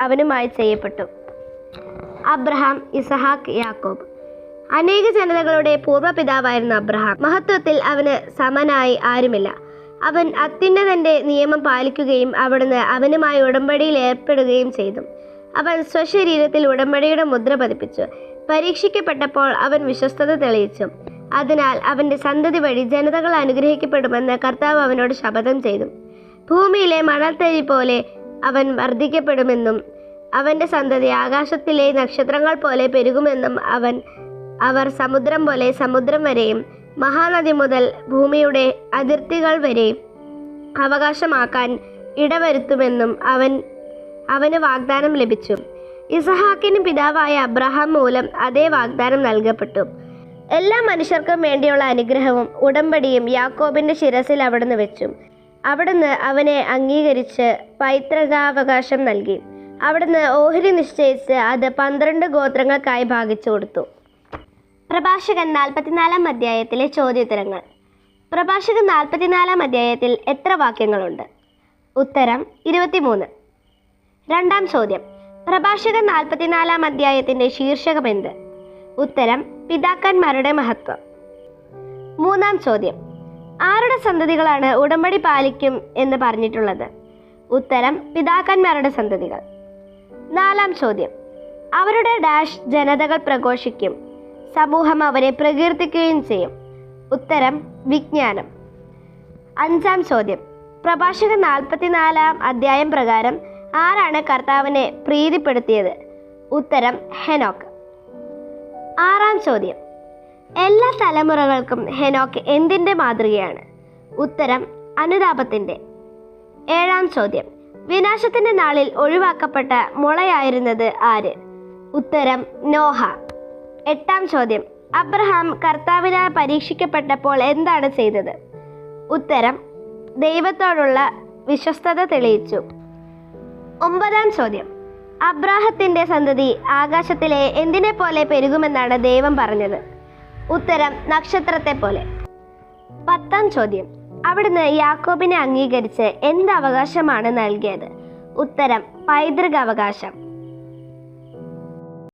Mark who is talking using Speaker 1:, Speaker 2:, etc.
Speaker 1: അവനുമായി ചെയ്യപ്പെട്ടു. അബ്രഹാം ഇസഹാക്ക് യാക്കോബ്. അനേക ജനതകളുടെ പൂർവപിതാവായിരുന്ന അബ്രഹാം മഹത്വത്തിൽ അവന് സമനായി ആരുമില്ല. അവൻ അത്യുന്നതന്റെ നിയമം പാലിക്കുകയും അവിടുന്ന് അവനുമായി ഉടമ്പടിയിൽ ഏർപ്പെടുകയും ചെയ്തു. അവൻ സ്വശരീരത്തിൽ ഉടമ്പടിയുടെ മുദ്ര പതിപ്പിച്ചു. പരീക്ഷിക്കപ്പെട്ടപ്പോൾ അവൻ വിശ്വസ്തത തെളിയിച്ചു. അതിനാൽ അവന്റെ സന്തതി വഴി ജനതകൾ അനുഗ്രഹിക്കപ്പെടുമെന്ന് കർത്താവ് അവനോട് ശപഥം ചെയ്തു. ഭൂമിയിലെ മണൽത്തരി പോലെ അവൻ വർദ്ധിക്കപ്പെടുമെന്നും അവന്റെ സന്തതി ആകാശത്തിലെ നക്ഷത്രങ്ങൾ പോലെ പെരുകുമെന്നും അവൻ അവർ സമുദ്രം പോലെ സമുദ്രം വരെയും മഹാനദി മുതൽ ഭൂമിയുടെ അതിർത്തികൾ വരെയും അവകാശമാക്കാൻ ഇടവരുത്തുമെന്നും അവൻ അവന് വാഗ്ദാനം ലഭിച്ചു. ഇസഹാക്കിന് പിതാവായ അബ്രഹാം മൂലം അതേ വാഗ്ദാനം നൽകപ്പെട്ടു. എല്ലാ മനുഷ്യർക്കും വേണ്ടിയുള്ള അനുഗ്രഹവും ഉടമ്പടിയും യാക്കോബിന്റെ ശിരസിൽ അവിടുന്ന് വെച്ചു. അവിടുന്ന് അവനെ അംഗീകരിച്ച് പൈതൃകാവകാശം നൽകി. അവിടുന്ന് ഓഹരി നിശ്ചയിച്ച് അത് പന്ത്രണ്ട് ഗോത്രങ്ങൾക്കായി ഭാഗിച്ചു കൊടുത്തു. പ്രഭാഷകൻ നാൽപ്പത്തിനാലാം അധ്യായത്തിലെ ചോദ്യോത്തരങ്ങൾ. പ്രഭാഷകൻ നാൽപ്പത്തിനാലാം അധ്യായത്തിൽ എത്ര വാക്യങ്ങളുണ്ട്? ഉത്തരം ഇരുപത്തിമൂന്ന്. രണ്ടാം ചോദ്യം. പ്രഭാഷകൻ നാൽപ്പത്തിനാലാം അധ്യായത്തിന്റെ ശീർഷകം എന്ത്? ഉത്തരം പിതാക്കന്മാരുടെ മഹത്വം. മൂന്നാം ചോദ്യം. ആരുടെ സന്തതികളാണ് ഉടമ്പടി പാലിക്കും എന്ന് പറഞ്ഞിട്ടുള്ളത്? ഉത്തരം പിതാക്കന്മാരുടെ സന്തതികൾ. നാലാം ചോദ്യം. അവരുടെ ഡാഷ് ജനതകൾ പ്രഘോഷിക്കും. സമൂഹം അവരെ പ്രകീർത്തിക്കുകയും ചെയ്യും. ഉത്തരം വിജ്ഞാനം. അഞ്ചാം ചോദ്യം. പ്രഭാഷകൻ നാൽപ്പത്തിനാലാം അധ്യായം പ്രകാരം ആരാണ് കർത്താവിനെ പ്രീതിപ്പെടുത്തിയത്? ഉത്തരം ഹെനോക്ക്. ആറാം ചോദ്യം. എല്ലാ തലമുറകൾക്കും ഹെനോക്ക് എന്തിന്റെ മാതൃകയാണ്? ഉത്തരം അനുതാപത്തിന്റെ ഏഴാം ചോദ്യം. വിനാശത്തിന്റെ നാളിൽ ഒഴിവാക്കപ്പെട്ട മുളയായിരുന്നത് ആര്? ഉത്തരം നോഹ. എട്ടാം ചോദ്യം. അബ്രഹാം കർത്താവിനാൽ പരീക്ഷിക്കപ്പെട്ടപ്പോൾ എന്താണ് ചെയ്തത്? ഉത്തരം ദൈവത്തോടുള്ള വിശ്വസ്തത തെളിയിച്ചു. ഒമ്പതാം ചോദ്യം. അബ്രാഹത്തിന്റെ സന്തതി ആകാശത്തിലെ എന്തിനെ പോലെ പെരുകുമെന്നാണ് ദൈവം പറഞ്ഞത്? ഉത്തരം നക്ഷത്രത്തെ പോലെ പത്താം ചോദ്യം. അവിടുന്ന് യാക്കോബിനെ അംഗീകരിച്ച് എന്ത് അവകാശമാണ് നൽകിയത്? ഉത്തരം പൈതൃക അവകാശം